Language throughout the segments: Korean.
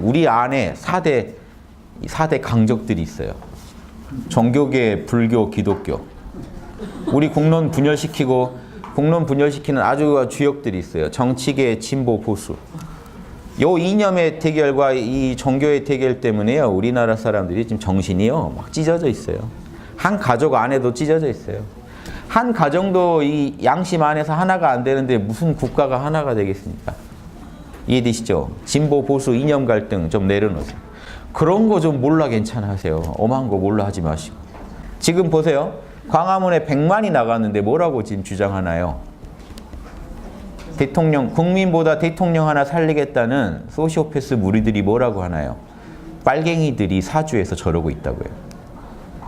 우리 안에 4대, 4대 강적들이 있어요. 종교계, 불교, 기독교. 우리 국론 분열시키고 국론 분열시키는 아주 주역들이 있어요. 정치계, 진보, 보수. 요 이념의 대결과 이 종교의 대결 때문에요. 우리나라 사람들이 지금 정신이요. 막 찢어져 있어요. 한 가족 안에도 찢어져 있어요. 한 가정도 이 양심 안에서 하나가 안 되는데 무슨 국가가 하나가 되겠습니까? 이해되시죠? 진보, 보수, 이념 갈등 좀 내려놓으세요. 그런 거 좀 몰라 괜찮아 하세요. 엄한 거 몰라 하지 마시고. 지금 보세요. 광화문에 100만이 나갔는데 뭐라고 지금 주장하나요? 대통령, 국민보다 대통령 하나 살리겠다는 소시오패스 무리들이 뭐라고 하나요? 빨갱이들이 사주에서 저러고 있다고요.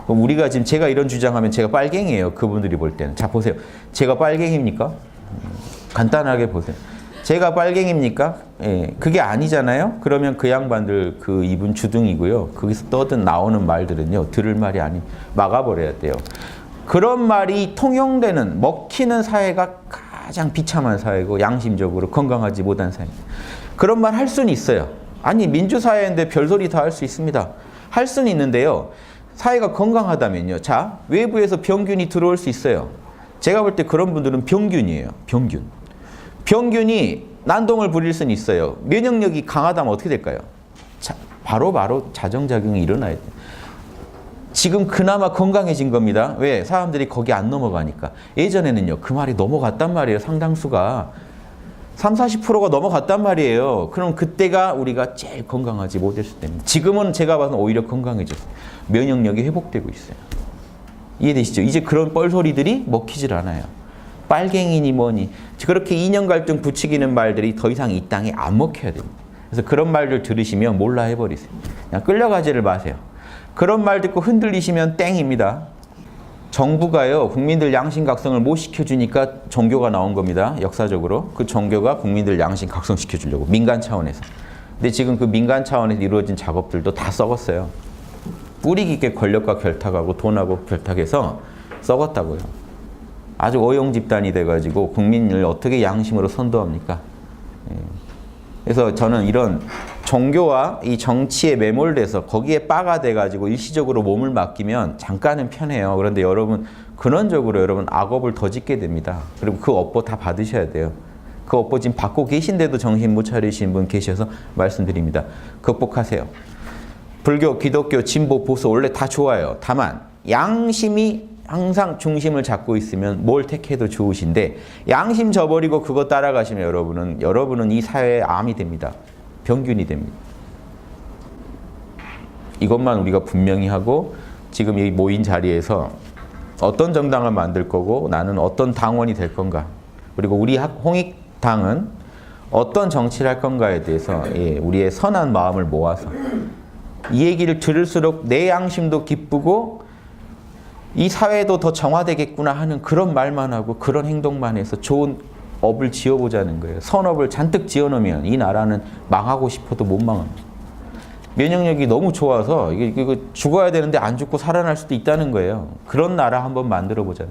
그럼 우리가 지금 제가 이런 주장하면 제가 빨갱이에요. 그분들이 볼 때는. 자, 보세요. 제가 빨갱입니까? 음, 간단하게 보세요. 제가 빨갱입니까? 예, 그게 아니잖아요. 그러면 그 양반들 그 이분 주둥이고요. 거기서 떠든 나오는 말들은요. 들을 말이 아니 막아버려야 돼요. 그런 말이 통용되는 먹히는 사회가 가장 비참한 사회고 양심적으로 건강하지 못한 사회. 그런 말 할 수는 있어요. 아니 민주사회인데 별소리 다 할 수 있습니다. 할 수는 있는데요. 사회가 건강하다면요. 자 외부에서 병균이 들어올 수 있어요. 제가 볼 때 그런 분들은 병균이에요. 병균. 병균이 난동을 부릴 수는 있어요. 면역력이 강하다면 어떻게 될까요? 자, 바로 바로 자정작용이 일어나야 돼요. 지금 그나마 건강해진 겁니다. 왜? 사람들이 거기 안 넘어가니까. 예전에는요, 그 말이 넘어갔단 말이에요. 상당수가. 3, 40%가 넘어갔단 말이에요. 그럼 그때가 우리가 제일 건강하지 못했을 때입니다. 지금은 제가 봐서 오히려 건강해졌어요. 면역력이 회복되고 있어요. 이해되시죠? 이제 그런 뻘소리들이 먹히질 않아요. 빨갱이니 뭐니. 그렇게 이념 갈등 부추기는 말들이 더 이상 이 땅에 안 먹혀야 됩니다. 그래서 그런 말들 들으시면 몰라 해버리세요. 그냥 끌려가지를 마세요. 그런 말 듣고 흔들리시면 땡입니다. 정부가요, 국민들 양심 각성을 못 시켜주니까 종교가 나온 겁니다. 역사적으로. 그 종교가 국민들 양심 각성시켜주려고. 민간 차원에서. 근데 지금 그 민간 차원에서 이루어진 작업들도 다 썩었어요. 뿌리 깊게 권력과 결탁하고 돈하고 결탁해서 썩었다고요. 아주 어용 집단이 돼가지고 국민을 어떻게 양심으로 선도합니까? 예. 그래서 저는 이런 종교와 이 정치에 매몰돼서 거기에 빠가 돼가지고 일시적으로 몸을 맡기면 잠깐은 편해요. 그런데 여러분 근원적으로 여러분 악업을 더 짓게 됩니다. 그리고 그 업보 다 받으셔야 돼요. 그 업보 지금 받고 계신데도 정신 못 차리신 분 계셔서 말씀드립니다. 극복하세요. 불교, 기독교, 진보, 보수 원래 다 좋아요. 다만 양심이 항상 중심을 잡고 있으면 뭘 택해도 좋으신데 양심 저버리고 그거 따라가시면 여러분은 여러분은 이 사회의 암이 됩니다. 병균이 됩니다. 이것만 우리가 분명히 하고 지금 이 모인 자리에서 어떤 정당을 만들 거고 나는 어떤 당원이 될 건가 그리고 우리 학- 홍익당은 어떤 정치를 할 건가에 대해서 예, 우리의 선한 마음을 모아서 이 얘기를 들을수록 내 양심도 기쁘고 이 사회도 더 정화되겠구나 하는 그런 말만 하고 그런 행동만 해서 좋은 업을 지어보자는 거예요. 선업을 잔뜩 지어놓으면 이 나라는 망하고 싶어도 못 망합니다. 면역력이 너무 좋아서 이거 죽어야 되는데 안 죽고 살아날 수도 있다는 거예요. 그런 나라 한번 만들어 보자.